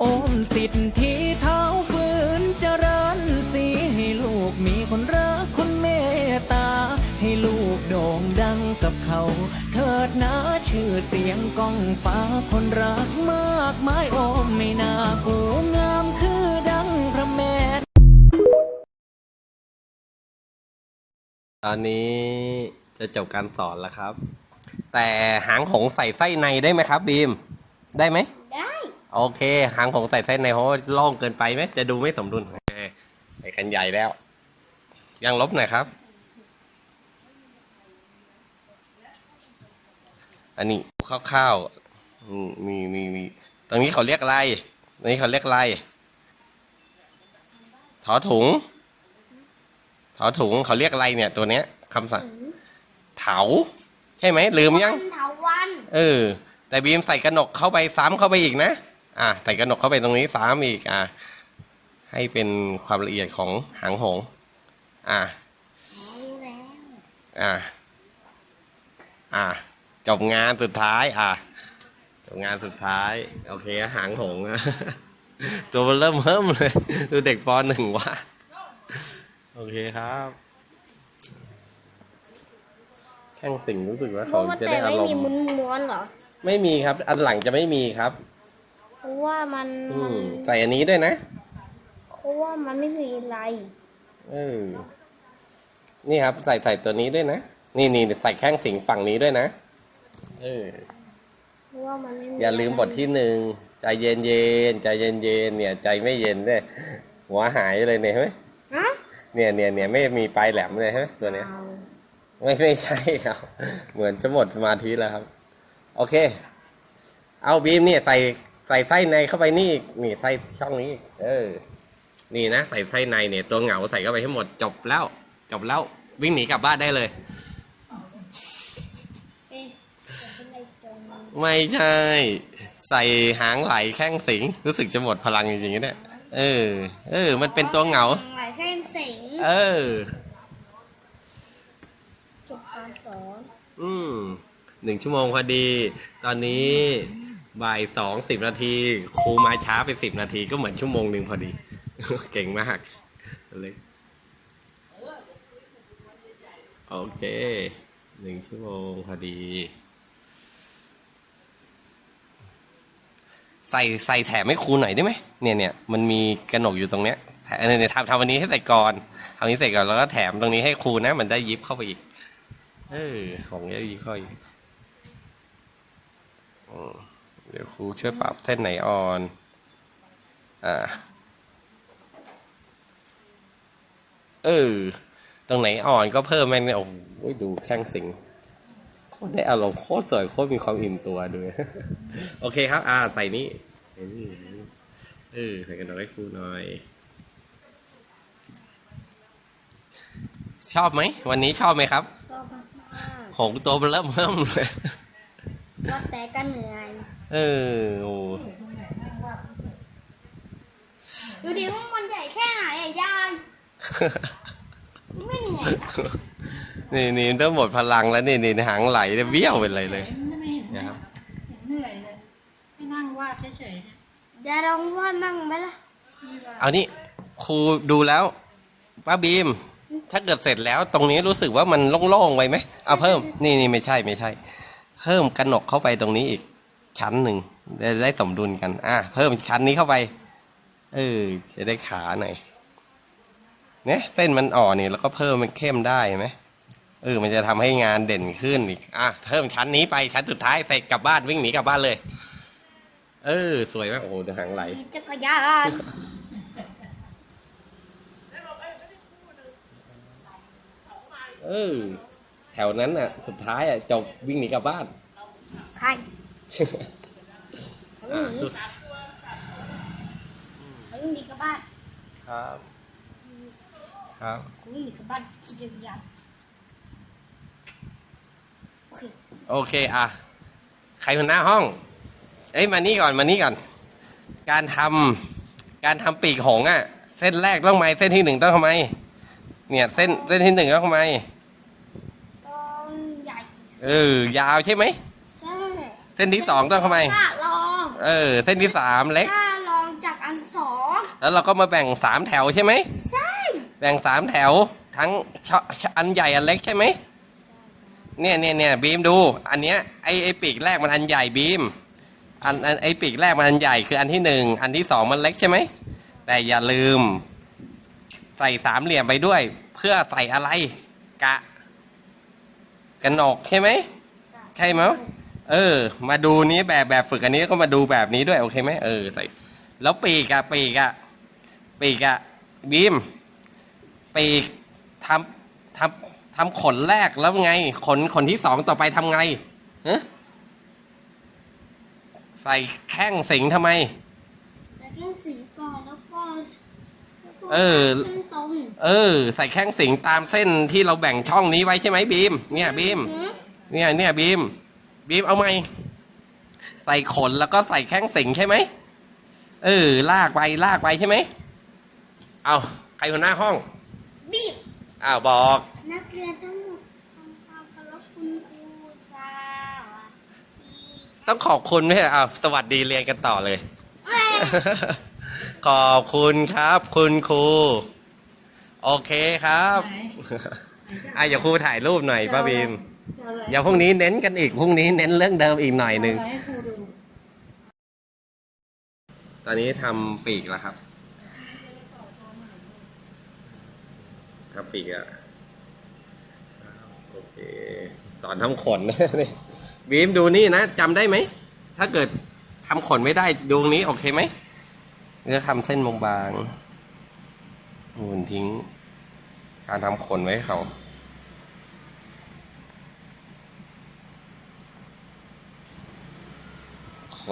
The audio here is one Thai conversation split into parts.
โอมสิทธิเท้าฝืนเจริญสีให้ลูกมีคนรักคนเมตตา ให้ลูกโด่งดังกับเขา เถิดนะชื่อเสียงก้องฟ้าคนรักมากมายโอมไม่น่ากูงามคือดังพระแม่ตอนนี้จะจบการสอนแล้วครับ แต่หางหงใส่ไส้ในได้ไหมครับบีม ได้ไหม โอเค หางหงส์ใส่ไส้ในเพราะว่าล่องเกินไปไหมจะดูไม่สมดุลแหมไปกันใหญ่แล้ว ยังลบหน่อยครับ อันนี้คร่าวๆอืมมีมีมีตรงนี้เขาเรียกอะไรตรงนี้เขาเรียกอะไรถอถุงถอถุงเขาเรียกอะไรเนี่ยตัวเนี้ยคำสั่งเถาใช่ไหมลืมยังวันเถาวัน เออ แต่บีมใส่กระหนกเข้าไปซ้ำเข้าไปอีกนะ อะใส่กระหนกเข้าไปตรงนี้ซ้ำอีกอะให้เป็นความละเอียดของหางหงส์อะรู้แล้วอะอะจบงานสุดท้ายอะจบงานสุดท้าย โอเคหางหงส์อะตัวมันเริ่มเพิ่มเลยดูเด็กปหนึ่งวะโอเคครับแข่งสิ่งรู้สึกว่าเขาจะได้อารมมีณ์มุนม้วนๆเหรอ ไม่มีครับ อันหลังจะไม่มีครับ เพราะว่ามันอืมใส่อันนี้ด้วยนะเพราะว่ามันไม่มีอะไร เออนี่ครับ ใส่ใส่ตัวนี้ด้วยนะ นี่นี่ใส่แข้งสิงฝั่งนี้ด้วยนะ เออ เพราะว่ามันไม่มีอย่าลืมบทที่หนึ่งใจเย็นเย็นๆใจเย็นเย็นๆเนี่ย ใจไม่เย็นเนี่ยหัวหายเลยเนี่ยเห็นไหมฮะเนี่ยเนี่ยเนี่ยไม่มีปลายแหลมเลยใช่ไหมตัวเนี้ย เอาไม่ไม่ใช่ครับ เหมือนจะหมดสมาธิแล้วครับ โอเค เอาบีมเนี่ยใส่ ใส่ไส้ในเข้าไปนี่อีกนี่ไส้ช่องนี้อีกเออ นี่นะใส่ไส้ในเนี่ยตัวเหงาใส่เข้าไปให้หมดจบแล้ว จบแล้ววิ่งหนีกลับบ้านได้เลย เอ๊ะจะเป็นอะไรจงไม่ใช่ ใส่หางไหลแข้งสิงรู้สึกจะหมดพลังจริงๆเนี่ยเออ เออ มันเป็นตัวเหงา หลายเส้นสิงเออ จบการสอน อืมหนึ่งชั่วโมงพอดี ตอนนี้ บ่ายสองสิบนาทีครูมาช้าไปสิบนาทีก็เหมือนชั่วโมงหนึ่งพอดี เก่งมากเลยโอเคหนึ่งชั่วโมงพอดี ใส่ใส่แถมให้ครูหน่อยได้ไหมเนี่ยเนี่ยมันมีกระหนกอยู่ตรงเนี้ยแถมเนี่ยทำทำอันนี้ให้ใส่ก่อนทำนี้ใส่ก่อนแล้วก็แถมตรงนี้ให้ครูนะ มันได้ยิบเข้าไปอีก เออของเยอะดีค่อยอืม เดี๋ยวครูช่วยปรับเส้นไหนอ่อน อ่า เออ ตรงไหนอ่อนก็เพิ่มแม่งเนี่ยโอ้โหดูแข้งสิงโคตรได้อารมณ์โคตรสวยโคตรมีความอิ่มตัวด้วย โอเคครับ อ่า ใส่นี่ใส่นี่ใส่นี่เออใส่กันหน่อยให้ครูหน่อย ชอบไหม วันนี้ชอบไหมครับ ชอบมากหงส์ตัวมันเริ่มเพิ่มเลยๆว่าแต่ก็เหนื่อย เออโอ้ดูดิว่ามันใหญ่แค่ไหนอะยายไม่เหนื่อยอะนี่นี่เริ่มหมดพลังแล้วนี่นี่หางไหลเนี่ยเบี้ยวไปเลยเลยไม่เห็นนะครับเห็นเหนื่อยเลยให้นั่งวาดเฉยๆเนี่ยยายลองวาดมั่งไหมล่ะเอานี่ครูดูแล้วป้าบีม ถ้าเกิดเสร็จแล้วตรงนี้รู้สึกว่ามันโล่งๆไปไหมเอาเพิ่ม นี่นี่ไม่ใช่ไม่ใช่ เพิ่มกระหนกเข้าไปตรงนี้อีก ชั้นหนึ่งจะได้สมดุลกัน อะเพิ่มชั้นนี้เข้าไป เออ จะได้ขาหน่อยเนี่ยเส้นมันอ่อนนี่แล้วก็เพิ่มมันเข้มได้เห็นไหมเออ มันจะทำให้งานเด่นขึ้นอีก อะเพิ่มชั้นนี้ไปชั้นสุดท้ายใส่กลับบ้านวิ่งหนีกลับบ้านเลย เออ สวยมากโอ้โหเดี๋ยวหางไหลมีจักรยานเออ แถวนั้นอะ สุดท้ายอะจบวิ่งหนีกลับบ้าน ใคร อะสุดเขาวิ่งหนีกลับบ้านครับ ครับเขาวิ่งหนีกลับบ้านขี่จักรยานโอเคโอเคอะใครหัวหน้าห้อง เอ้ยมานี่ก่อนมานี่ก่อน การทำการทำปีกหงส์อะ เส้นแรกต้องทำไมเส้นที่หนึ่งต้องทำไม เนี่ยเส้นเส้นที่หนึ่งต้องทำไมตอนใหญ่ เออยาวใช่ไหมใช่ เส้นที่สองต้องทำไม กล้าลองเออ เส้นที่สามเล็ก กล้าลองสองแล้วเราก็มาแบ่งสามแถวใช่ไหม ใช่แบ่งสามแถวทั้งชชอันใหญ่อันเล็กใช่ไหมเนี่ยเนี่ยเนี่ยบีมดู อันเนี้ยไอไอปีกแรกมันอันใหญ่บีมอันอันไอปีกแรกมันอันใหญ่คืออันที่หนึ่งอันที่สองมันเล็กใช่ไหมแต่อย่าลืม ใส่สามเหลี่ยมไปด้วย เพื่อใส่อะไรกะกระหนกใช่ไหมใช่ไหมย เออ มาดูนี้แบบแบบฝึกอันนี้ก็มาดูแบบนี้ด้วยโอเคไหมเออใส่แล้วปีกอะปีกอะปีกอะบีมปีกทำทำทำขนแรกแล้วไง ขนขนที่สองต่อไปทำไงฮะใส่แข้งสิงทำไมแล้วก็สีก่อนแล้วก็แล้วก็เออเส้นตรงเออ ใส่แข้งสิงตามเส้นที่เราแบ่งช่องนี้ไว้ใช่ไหมบีม เนี่ยบีมหือเนี่ยเนี่ยบีม บีมเอาไหมใส่ขนแล้วก็ใส่แข้งสิงใช่ไหมเออ ลากไปลากไปใช่ไหมเอาใครหัวหน้าห้อง บีบอ้าวบอก นักเรียนทั้งหมดทำความเคารพคุณครูจ้าดีต้องขอบคุณไหมอ้าวสวัสดีเรียนกันต่อเลย เอ้ยขอบคุณครับ คุณครูโอเคครับ ไหน อะอย่าครูถ่ายรูปหน่อยป้าบีม เอาอะไรอย่าพรุ่งนี้เน้นกันอีกพรุ่งนี้เน้นเรื่องเดิมอีกหน่อยหนึ่งเอาอะไรให้ครูดูตอนนี้ทำปีกแล้วครับทำปีกอะโอเคสอนทำขน นี่บีมดูนี่นะจำได้ไหม ถ้าเกิดทำขนไม่ได้ดูตรงนี้โอเคไหมเนื้อทำเส้นบางๆหมุนทิ้ง การทำขนไว้ให้เขา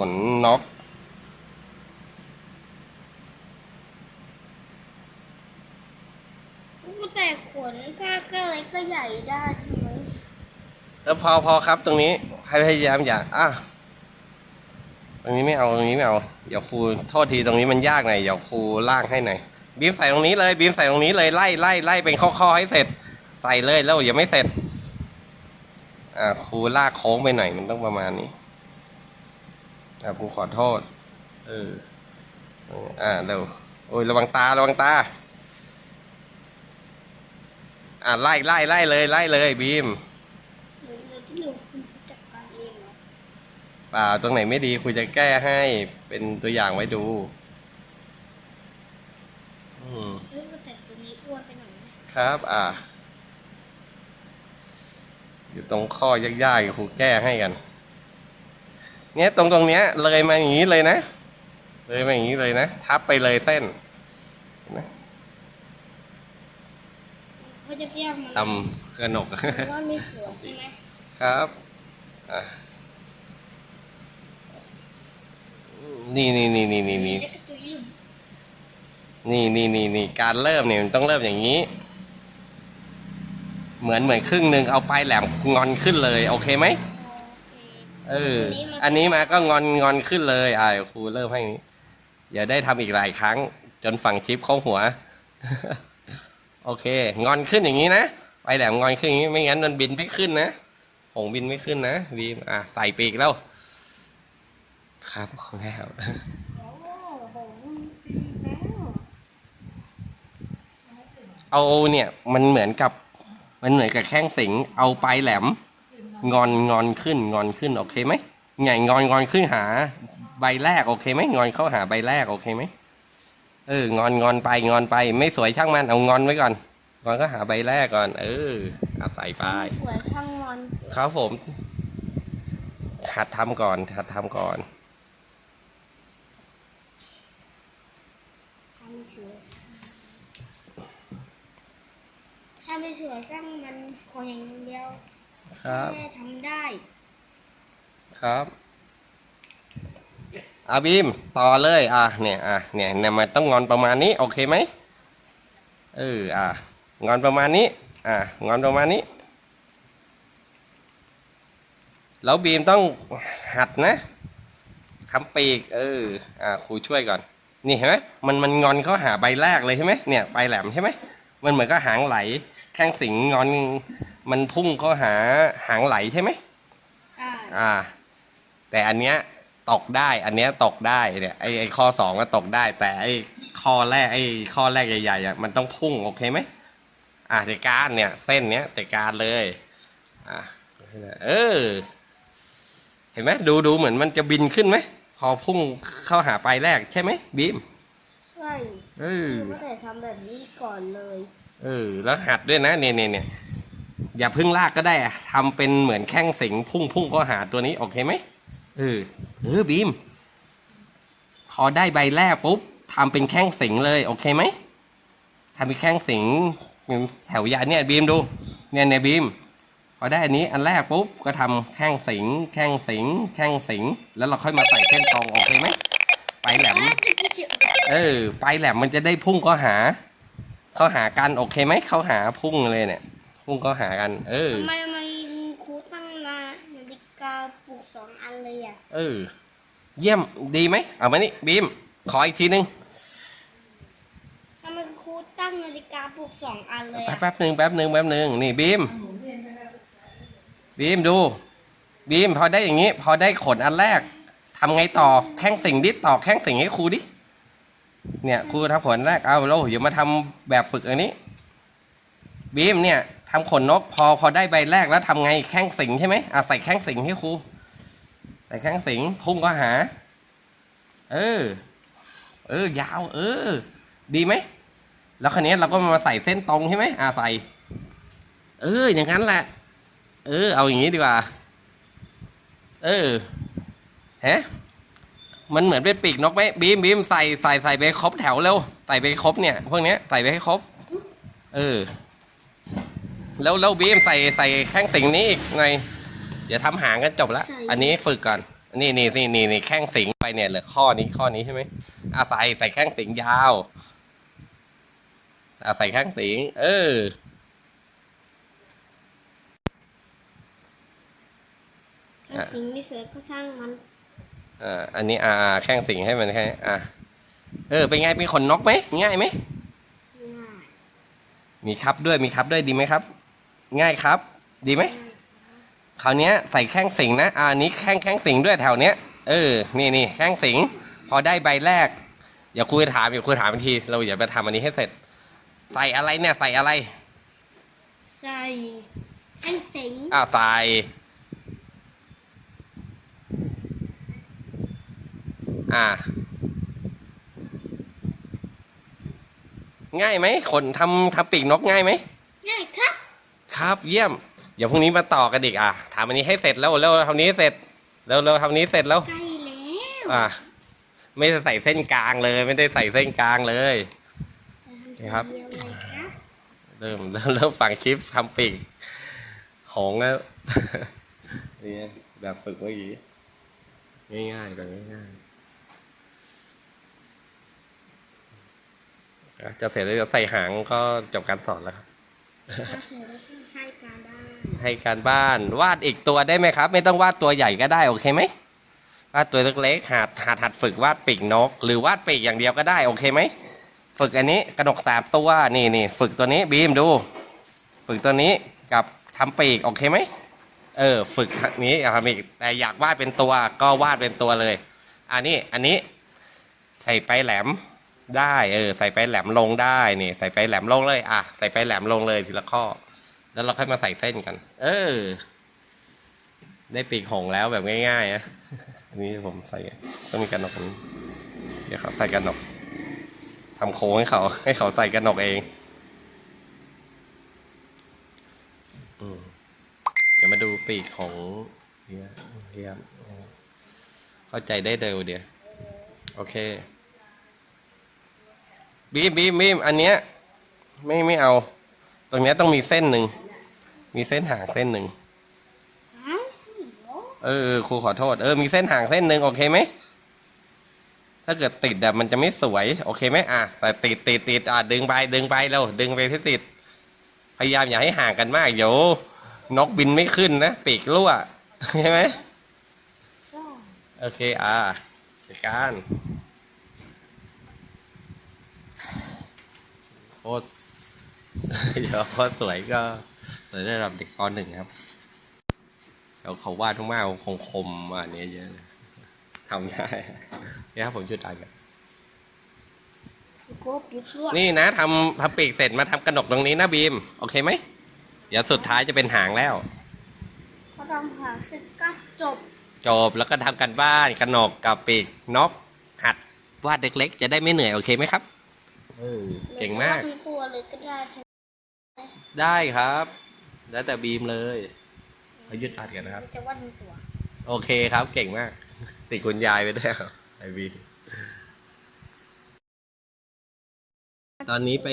นนกแต่ขนก็ก็เล็กก็ใหญ่ได้ใช่ไหมเออพอพอครับตรงนี้พยายามอย่าอะตรงนี้ไม่เอาตรงนี้ไม่เอาเดี๋ยวครูโทษทีตรงนี้มันยากหน่อยเดี๋ยวครูลากให้หน่อยบีมใส่ตรงนี้เลยบีมใส่ตรงนี้เลยไล่ไล่ไล่เป็นข้อๆให้เสร็จ ใส่เลยแล้วอย่าไม่เสร็จอ่าครูลากโค้งไปหน่อยมันต้องประมาณนี้ อ่าครูขอโทษเออเออ อ่าเร็ว โอ้ยระวังตา ระวังตา อ่าไล่ไล่ไล่เลยไล่เลยบีมหรือหรือที่หนูคุณจัดการเองเหรอเปล่าตรงไหนไม่ดีครูจะแก้ให้เป็นตัวอย่างไว้ดู อืมเฮ้ยแต่ตัวนี้อ้วนไปหน่อยนะครับ อ่าอยู่ตรงข้อยากๆครูแก้ให้กัน เนี่ยตรงตรงเนี้ยเลยมาอย่างนี้เลยนะ เลยมาอย่างนี้เลยนะ ทับไปเลยเส้นนะเขาจะแยกมันทำกระหนกว่ามีส่วนใช่ไหมครับอะนี่นี่นี่นี่นี่นี่เล็กกระจุยอยู่นี่นี่นี่นี่การเริ่มเนี่ยมันต้องเริ่มอย่างนี้ เหมือนเหมือนครึ่งหนึ่งเอาปลายแหลมงอนขึ้นเลย โอเคไหมโอเค เออ อันนี้มาก็งอนงอนขึ้นเลยอ่าเดี๋ยวครูเริ่มให้นี้อย่าได้ทำอีกหลายครั้ง จนฝั่งชิปเข้าหัว โอเค งอนขึ้นอย่างนี้นะปลายแหลมงอนขึ้นอย่างนี้ไม่งั้นมันบินไม่ขึ้นนะหงบินไม่ขึ้นนะบีมอะใส่ปีกแล้ว ครับคุณแม่ครับโอ้โหปีแล้วเอาเนี่ยมันเหมือนกับ มันเหมือนกับแข้งสิง เอาปลายแหลม งอนงอนขึ้นงอนขึ้นโอเคไหมไงงอนงอนขึ้นหา ใบแรกโอเคไหมงอนเข้าหาใบแรกโอเคไหมเอองอนงอนไปงอนไป ไม่สวยช่างมันเอางอนไว้ก่อนงอนก็หาใบแรกก่อน เออเอาใส่ไปสวยทั้งวันครับผมหัดทำก่อนหัดทำก่อนทำไม่สวยถ้าไม่สวยช่างมันขออย่างเดียว ครับ แม่ทำได้ ครับอาบีมต่อเลย อะเนี่ยอะเนี่ยเนี่ยมันต้องงอนประมาณนี้ โอเคไหมเอออะงอนประมาณนี้ อะงอนประมาณนี้ แล้วบีมต้องหัดนะคำปีก เออ อะครูช่วยก่อน นี่เห็นไหมมันมันงอนเข้าหาใบแรกเลยใช่ไหมเนี่ยใบแหลมใช่ไหมมันเหมือนก็หางไหล แข้งสิงงอน มันพุ่งเข้าหาหางไหลใช่ไหมอ่าอ่า แต่อันเนี้ยตกได้ อันเนี้ยตกได้เนี่ยไอไอข้อสองก็ตกได้ แต่ไอข้อแรกไอข้อแรกใหญ่ๆอะมันต้องพุ่งโอเคไหมอะจัดการเนี่ย เส้นเนี้ยจัดการเลย อะเออ เห็นไหมดูดูเหมือนมันจะบินขึ้นไหมพอพุ่งเข้าหาปลายแรกใช่ไหมบีมใช่เออไม่ได้ทำแบบนี้ก่อนเลย เออ แล้วหัดด้วยนะเนี่ยเนี่ยเนี่ย อย่าพึ่งลากก็ได้อะทำเป็นเหมือนแข้งสิงพุ่งพุ่งก็หาตัวนี้ โอเคไหมเออเออบีม พอได้ใบแรกปุ๊บทำเป็นแข้งสิงเลย โอเคไหมทำเป็นแข้งสิงแถวยาเนี่ยบีมดู เนี่ยเนี่ยบีม พอได้อันนี้อันแรกปุ๊บก็ทำแข้งสิง แข้งสิง แข้งสิง แล้วเราค่อยมาใส่เส้นตรงโอเคไหมไปแหลมเสียเออไปแหลมมันจะได้พุ่งก็หา เข้าหากันโอเคไหมเข้าหาพุ่งเลยเนี่ย พุ่งก็หากัน เออ ทำไมทำไมครูตั้งนาฬิกาปลุกสองอันเลยอะ เออ เยี่ยมดีไหมเอามานี่บีม ขออีกทีนึงทำไมครูตั้งนาฬิกาปลุกสองอันเลยแป๊บอะแป๊บหนึ่งแป๊บหนึ่งแป๊บหนึ่งนี่บีม บีมดู บีมพอได้อย่างนี้ พอได้ขนอันแรกทำไงต่อแข้งสิงดิต่อแข้งสิงให้ครูดิ เนี่ยครูทำขนอันแรกเอาเราเดี๋ยวมาทำแบบฝึกอันนี้ บีมเนี่ย ทำขนนกพอพอได้ใบแรกแล้วทำไงแข้งสิงใช่ไหมอะใส่แข้งสิงให้ครูใส่แข้งสิงพุ่งก็หา เออ เออยาว เออ ดีไหมแล้วคันนี้เราก็มาใส่เส้นตรงใช่ไหมอ่าใส่ เออ อย่างนั้นแหละ เออ เอาอย่างนี้ดีกว่า เออฮะมันเหมือนเป็นปีกนกไหมบีมบีมใส่ใส่ใส่ไปครบแถวเร็วใส่ไปครบเนี่ยพวกเนี้ยใส่ไปให้ครบ เออ แล้วแล้วบีมใส่ใส่แข้งสิงนี้อีกหน่อยเดี๋ยวทำหางกันจบละอันนี้ฝึกก่อน นี่นี่นี่นี่นี่แข้งสิงไปเนี่ยเหลือข้อนี้ข้อนี้ใช่ไหมอะใส่ใส่แข้งสิงยาวอะใส่แข้งสิง เออ ถ้าสิ่งไม่สวยก็ช่างมันอ่าอันนี้อ่าแข้งสิงให้มันแค่อะเออเป็นไงเป็นขนนกไหมง่ายไหม ง่ายมีครับด้วยมีครับด้วยดีไหมครับ ง่ายครับ ดีไหมคราวเนี้ยใส่แข้งสิงนะอ่าอันนี้แข้งแข้งสิงด้วยแถวเนี้ยเออนี่นี่แข้งสิง พอได้ใบแรกอย่าคุยถามอย่าคุยถามอีกที เราอย่าไปทำอันนี้ให้เสร็จ ใส่อะไรเนี่ยใส่อะไร ใส่แอนสิงอ่าใส่อ่า ง่ายไหมขนทำทำปีกนกง่ายไหมง่ายครับ ครับ เยี่ยม เดี๋ยวพรุ่งนี้มาต่อกันอีกอะทำอันนี้ให้เสร็จแล้วแล้วทำนี้เสร็จแล้วแล้วทำนี้เสร็จแล้วใกล้แล้วอะไม่ได้ใส่เส้นกลางเลย ไม่ได้ใส่เส้นกลางเลยครับเดียวเลยครับ เริ่มเริ่มเริ่มฝังชิปทำปีกหงส์แล้วนี่แบบฝึกเมื่อกี้ง่ายๆแบบง่ายๆอะจะเสร็จแล้วจะใส่หางก็จบการสอนแล้วครับ ถ้าเสร็จแล้วก็ให้การบ้านให้การบ้านวาดอีกตัวได้ไหมครับ ไม่ต้องวาดตัวใหญ่ก็ได้โอเคไหมวาดตัวเล็กๆหัดหัดหัดฝึกวาดปีกนก หรือวาดปีกอย่างเดียวก็ได้โอเคไหมฝึกอันนี้กระหนกสามตัวนี่นี่ฝึกตัวนี้บีมดู ฝึกตัวนี้กับทำปีกโอเคไหมเออฝึกนี้ทำอีกแต่อยากวาดเป็นตัวก็วาดเป็นตัวเลยอันนี้อันนี้ใส่ไปแหลม ได้เออใส่ไปแหลมลงได้นี่ใส่ไปแหลมลงเลยอะใส่ไปแหลมลงเลยทีละข้อ แล้วเราค่อยมาใส่เส้นกัน เออ ได้ปีกหงแล้วแบบง่ายๆนะอันนี้ผมใส่ต้องมีกระหนกนี้เดี๋ยวเขาใส่กระหนกทำโค้งให้เขา ให้เขาใส่กระหนกเองเดี๋ยวมาดูปีกของเฮียเฮียเข้าใจได้เร็วเดียว โอเค บีมบีมบีมอันเนี้ย ไม่ไม่เอา ตรงเนี้ยต้องมีเส้นหนึ่ง มีเส้นหางเส้นหนึ่งอ้าวเดี๋ยวเออครูขอโทษ เออ มีเส้นหางเส้นหนึ่งโอเคไหม ถ้าเกิดติดแบบมันจะไม่สวย โอเคไหมอะแต่ติดติดติดอะดึงไปดึงไปแล้วดึงไปที่ติด พยายามอย่าให้ห่างกันมากเดี๋ยวนกบินไม่ขึ้นนะปีกรั่วใช่ไหมก็โอเค อะจัดการ โคตรเดี๋ยวโคตรสวยก็สวยระดับเด็กปหนึ่งครับเขาเขาวาดมากๆคงคมๆอะเนี้ยเยอะเลยทำได้เนี่ยครับผมช่วยตายกันกบยุบชั่วนี่นะทำพับปีกเสร็จมาทำกระหนกตรงนี้นะบีม โอเคไหมเดี๋ยวสุดท้ายจะเป็นหางแล้วพอทำหางเสร็จก็จบ จบแล้วก็ทำกันบ้านกระหนกกับปีกนกหัดวาดเล็กๆ จะได้ไม่เหนื่อยโอเคไหมครับ เออเก่งมากหรือว่ทั้งตัวเลยก็ได้ใช่ไหมได้ครับ แล้วแต่บีมเลยเอายุดอัดกันนะครับจะว่าทั้งตัวโอเคครับ เก่งมาก ติดคุณยายไปด้วยครับไอบีมตอนนี้ไป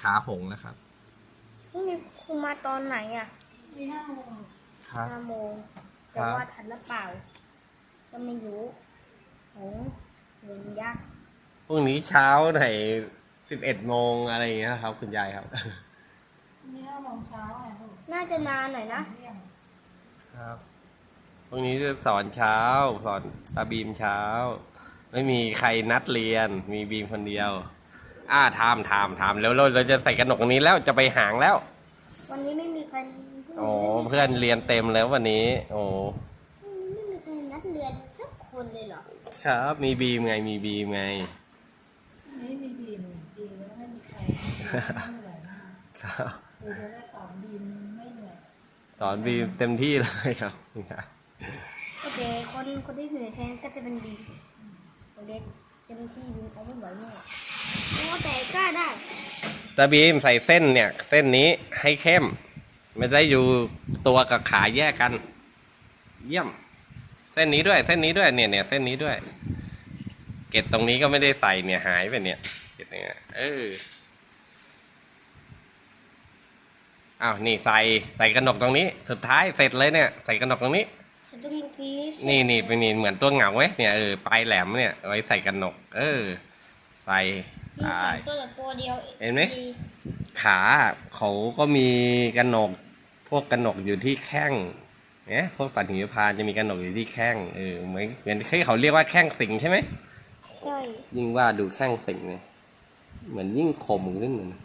ขาหงแล้วครับ พรุ่งนี้ครูมาตอนไหนอะมีห้าโมงครับ ห้าโมงครัจะบว่าทันหรือเปล่า ก็ไม่รู้หงหงยักษ์ พรุ่งนี้เช้าไหน สิบเอ็ดโมงอะไรอย่างเงี้ยครับ คุณยายครับมีห้าโมงเช้าไงลูกน่าจะนานหน่อยนะ เที่ยงครับพรุ่งนี้จะสอนเช้า สอนตาบีมเช้า ไม่มีใครนัดเรียน มีบีมคนเดียว อ่าทำทำทำแล้วเราเราจะใส่กระหนกนี้แล้วจะไปหางแล้ว วันนี้ไม่มีใครพรุ่งโอ้นี้ไม่มีเพื่อนเรียนเต็มแล้ววันนี้ โอ้พรุ่งนี้ไม่มีใครนัดเรียนสักคนเลยเหรอ ครับ มีบีมไงมีบีมไงไม่มีบีมบีมแล้วไม่มีใครไม่เหนื่อยมาก ครับครูจะได้สอนบีมไม่เหนื่อยสอนบีมเต็มที่เลยครับโอเคคนคนที่เหนื่อยแทนก็จะเป็นดีคนเล็กเต็มที่ยิงเขาไม่ไหวแน่โอ้แต่กล้าได้ตาบีมใส่เส้นเนี่ย เส้นนี้ให้เข้ม ไม่ได้อยู่ตัวกับขาแยกกัน เยี่ยม เส้นนี้ด้วยเส้นนี้ด้วยเนี่ยเนี่ยเส้นนี้ด้วย เกล็ดตรงนี้ก็ไม่ได้ใส่เนี่ยหายไปเนี่ยเกล็ดเนี่ยเออ อ้าวนี่ใส่ใส่กระหนกตรงนี้ สุดท้ายเสร็จเลยเนี่ยใส่กระหนกตรงนี้ ฉันต้องลุกนี้เสร็จนี่นี่เป็นนี่เหมือนตัวเหงาไหมเนี่ยเออปลายแหลมเนี่ยเอาไว้ใส่กระหนก เออ ใส่มีตาสายมตัวแต่ตัวเดียวเห็นไหม ดีขาเขาก็มีกระหนก พวกกระหนกอยู่ที่แข้งเนี่ยพวกสัตว์หิมพานต์จะมีกระหนกอยู่ที่แข้งเออเหมือนเหมือนที่เขาเรียกว่าแข้งสิงใช่ไหม ใช่ยิ่งว่าดูแข้งสิงเนี่ยเหมือนยิ่งคมขึ้นเลยนะ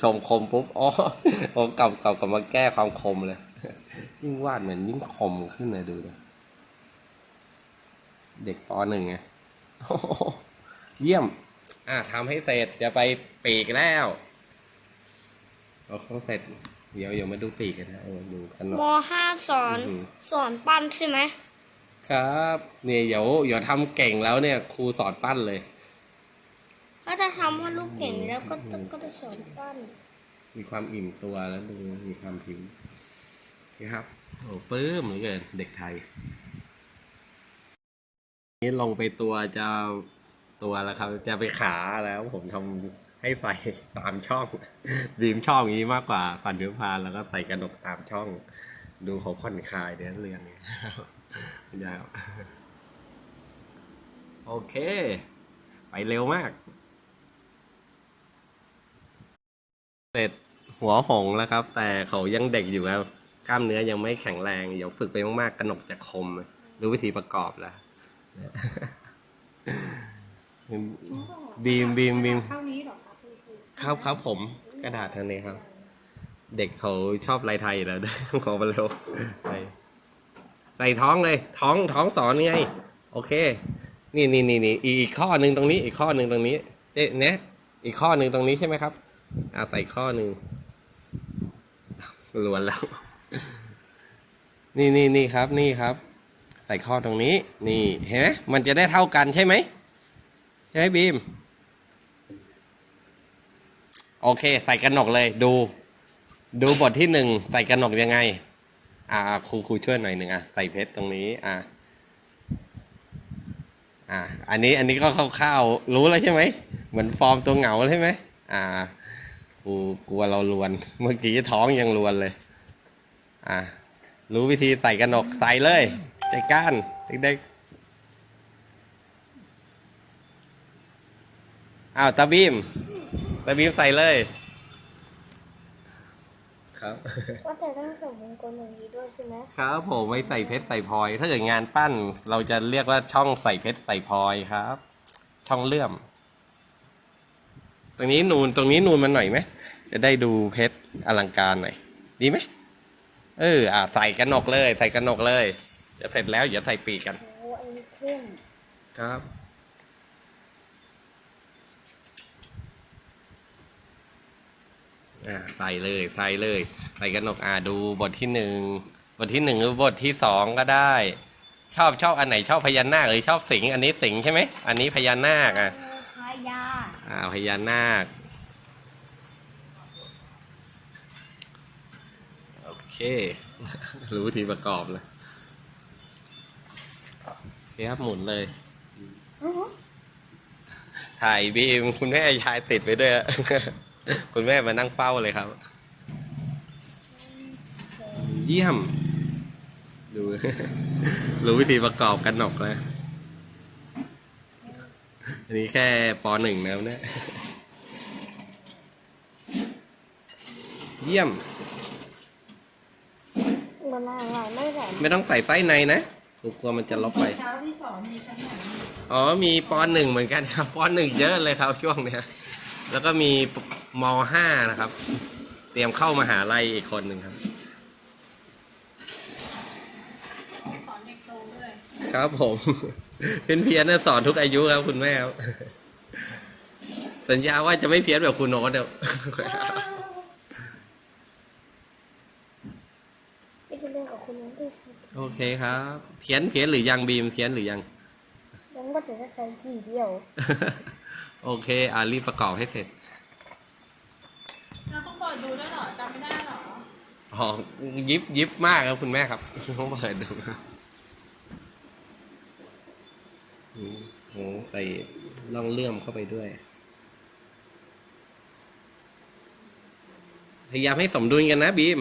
ชมคมปุ๊บอ๋อผมกลับกลับกลับมาแก้ความคมเลย ยิ่งวาดเหมือนยิ่งคมขึ้นเลยดูเลยเด็กปหนึ่งไงโอ้โหเยี่ยม อะทำให้เสร็จจะไปปีกแล้วเอาเขาเสร็จ เดี๋ยวเดี๋ยวมาดูปีกกันนะเออดูกันหน่อยมห้าสอนอืมสอนปั้นใช่ไหมครับ เนี่ยเดี๋ยวเดี๋ยวทำเก่งแล้วเนี่ย ครูสอนปั้นเลย ถ้าจะทำให้ลูกเก่งแล้วก็จะก็จะสอนปั้นมีความอิ่มตัวแล้วดูมีความผิวโอเคครับโอ้ปื้มเหลือเกินเด็กไทย นี่ลงไปตัวจะตัวแล้วครับ จะไปขาแล้วผมทำให้ใส่ตามช่อง บีมชอบองนี้มากกว่าฟันผิวพานแล้วก็ใส่กระดกตามช่อง ดูเขาผ่อนคลายเดี๋ยวเรียนเนี่ยยายครับโอเค ไปเร็วมาก เสร็จหัวหงแล้วครับ แต่เขายังเด็กอยู่ครับ กล้ามเนื้อยังไม่แข็งแรง เดี๋ยวฝึกไปมากๆกระหนกจะคมรู้วิธีประกอบแล้วบีมบีมบีมเท่านี้หรอครับครับครับผมกระดาษทางนี้ครับ เด็กเขาชอบลายไทยแล้วด้ขอมาเร็วไปใส่ท้องเลย ท้องท้องสอนไงโอเค นี่นี่นี่นี่อีกข้อหนึ่งตรงนี้ อีกข้อหนึ่งตรงนี้เอ๊เนี่ยอีกข้อหนึ่งตรงนี้ใช่ไหมครับ อาใส่ข้อหนึ่งล้วนแล้ว นี่นี่นี่ครับ นี่ครับ ใส่ข้อตรงนี้ นี่เห็นไหมมันจะได้เท่ากันใช่ไหมใช่ไหมบีม โอเค ใส่กระหนกเลย ดู ดูบทที่หนึ่งใส่กระหนกยังไง อ่าครูครูช่วยหน่อยหนึ่งอะ ใส่เพชรตรงนี้ อ่าอ่า อันนี้อันนี้ก็คร่าวๆรู้แล้วใช่ไหม เหมือนฟอร์มตัวเหงาใช่ไหมอ่า ครูกลัวเราลวน เมื่อกี้ท้องยังลวนเลย อ่ารู้วิธีใส่กระหนกใส่เลย ใจกล้านเด็กๆอ้าวตาบีมตาบีมใส่เลย ครับ ว่าแต่ต้องใส่วงกลมอย่างนี้ด้วยใช่ไหมครับผมไว้ใส่เพชรใส่พลอย ถ้าเกิดงานปั้น เราจะเรียกว่าช่องใส่เพชรใส่พลอยครับ ช่องเลื่อม ตรงนี้นูนตรงนี้นูนมันหน่อยไหมจะได้ดูเพชรอลังการหน่อยดีไหมเอออะใส่กระหนกเลย ใส่กระหนกเลย จะเสร็จแล้วอย่าใส่ปีกกันโอ้อันนี้เท่ครับอ่าใส่เลยใส่เลย ใส่กระหนกอ่าดูบทที่หนึ่งบทที่หนึ่งหรือบทที่สองก็ได้ ชอบชอบอันไหนชอบพญานาคหรือชอบสิงห์อันนี้สิงห์ใช่ไหมอันนี้พญานาคอะพายา อ่าพญานาค โอเค รู้วิธีประกอบเลยเครับหมุนเลย ถ่ายบีมคุณแม่ชายติดไปด้วย คุณแม่มานั่งเฝ้าเลยครับ เยี่ยม ดู รู้วิธีประกอบกันหนกแล้ว อันนี้แค่ปหนึ่งนะครับเนี่ย เยี่ยม มันอะไรไม่ใส่ไม่ต้องใส่ไส้ในนะกลัวมันจะลบไป เช้าที่สอนมีชั้นไหนอ๋อ มีปหนึ่งเหมือนกันครับปหนึ่งเยอะเลยครับช่วงเนี้ย แล้วก็มีมห้านะครับ เตรียมเข้ามาหาลัยอีกคนหนึ่งครับ สอนเด็กโตด้วย ครับผม เพี้ยนเพียนๆน่ะสอนทุกอายุครับคุณแม่ครับสัญญาว่าจะไม่เพี้ยนแบบคุณโน้ตเดี๋ยวไม่ใช่เรื่องกับคุณน้องที่สุดโอเคครับ เพี้ยนเพี้ยนหรือยังบีมเพี้ยนหรือยังยังก็จะใส่ทีเดียว โอเคอ่ารีบประกอบให้เสร็จเราต้องเปิดดูด้วยเหรอจำไม่ได้เหรออ๋อยิบยิบมากครับคุณแม่ครับต้องเปิดดูอืม โหใส่ล่องเลื่อมเข้าไปด้วย พยายามให้สมดุลกันนะบีม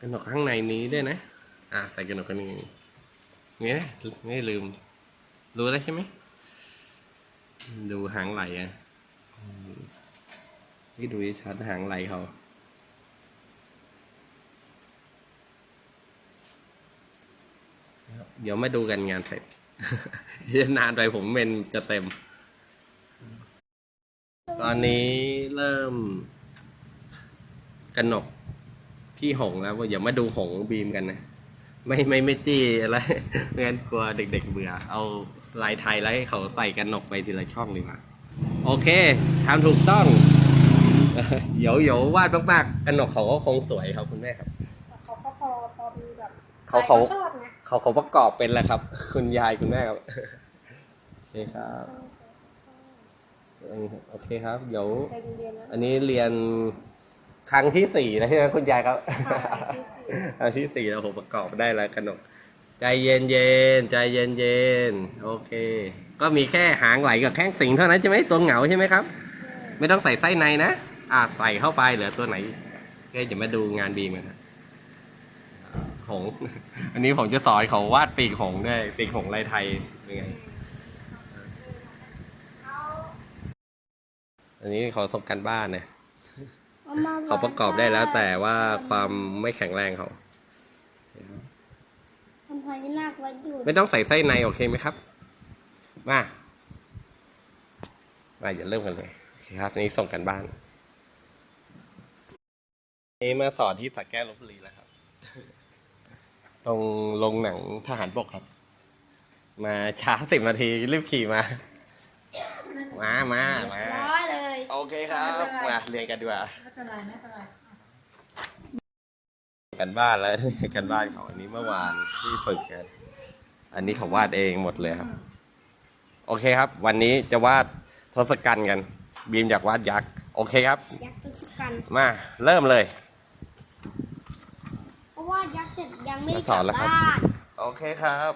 กระหนกข้างในนี้ด้วยนะ อะใส่กระหนกข้างนี้เนี่ยนะไม่ลืม รู้แล้วใช่ไหม ดูหางไหลอะนี่ดูชัดหางไหลเขา เดี๋ยวมาดูกันงานเสร็จจะนานไปผมเมนจะเต็ม ตอนนี้เริ่มกระหนกที่หงแล้วเดี๋ยวมาดูหงบีมกันนะ ไม่ไม่ไม่จี้อะไรไม่งั้นกลัวเด็ก ๆ เบื่อ เอาลายไทยแล้วให้เขาใส่กันหนกไปทีละช่องดีกว่าโอเคทำถูกต้องเดี๋ยวเดี๋ยววาดมากๆกันหนกเขาก็คงสวยครับคุณแม่ครับ เขาก็พอพอมีแบบเขาใครเขาก็ชอบนะ เขาเขาประกอบเป็นแล้วครับ คุณยายคุณแม่ครับโอเคครับโอเคครับ เดี๋ยว ใจเรียนนะอันนี้เรียนครั้งที่สี่แล้วใช่ไหมคุณยายครับครั้งที่สี่ครั้งที่สี่แล้วผมประกอบได้แล้วกนก ใจเย็นเย็นๆใจเย็นเย็นๆโอเค ก็มีแค่หางไหลกับแข้งสิงเท่านั้นใช่ไหมตัวเหงาใช่ไหมครับ ไม่ต้องใส่ไส้ในนะอ่าใส่เข้าไปเหลือตัวไหนโอเคเดี๋ยวมาดูงานบีมกันครับ หงส์อันนี้ผมจะสอนเขาวาดปีกหงส์ด้วยปีกหงส์ลายไทยเป็นไง อันนี้เขาส่งกันบ้านนะอมเขาประกอบได้แล้วแต่ว่าความไม่แข็งแรงเขาทำพญานาคไว้อยู่ไม่ต้องใส่ไส้ในโอเคไหมครับ มา มาอย่าเริ่มกันเลยโอเคครับนี่ส่งกันบ้าน นี่มาสอนที่สักแก้วลบบุรีแล้วครับ ตรงโรงหนังทหารบกครับ มาช้าสิบนาทีรีบขี่มา มามามาร้อยเลย โอเคครับ มาเรียนกันดีกว่าไม่เป็นไรไม่เป็นไรกันบ้านแล้วกันบ้านเขาอันนี้เมื่อวานที่ฝึกกัน อันนี้เขาวาดเองหมดเลยครับ โอเคครับ วันนี้จะวาดทศกัณฐ์กัน บีมอยากวาดยักษ์ โอเคครับ ยักษ์ทุกกันมาเริ่มเลยเพราะว่า ยักษ์เสร็จยังไม่มากสลัอนบแล้วครับบ้านโอเคครับ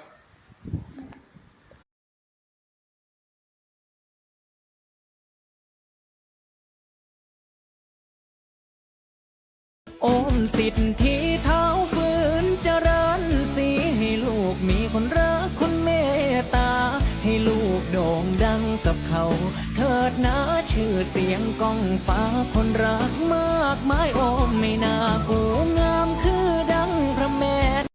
โอมสิทธิ์ที่เท้าฝืนเจริญสีให้ลูกมีคนรักคนเม ตา ให้ลูกโด่งดังกับเขา เถิดนะชื่อเสียงกองฟ้าคนรักมากมายโอ้ไม่น่ากูงามคือดังพระแม่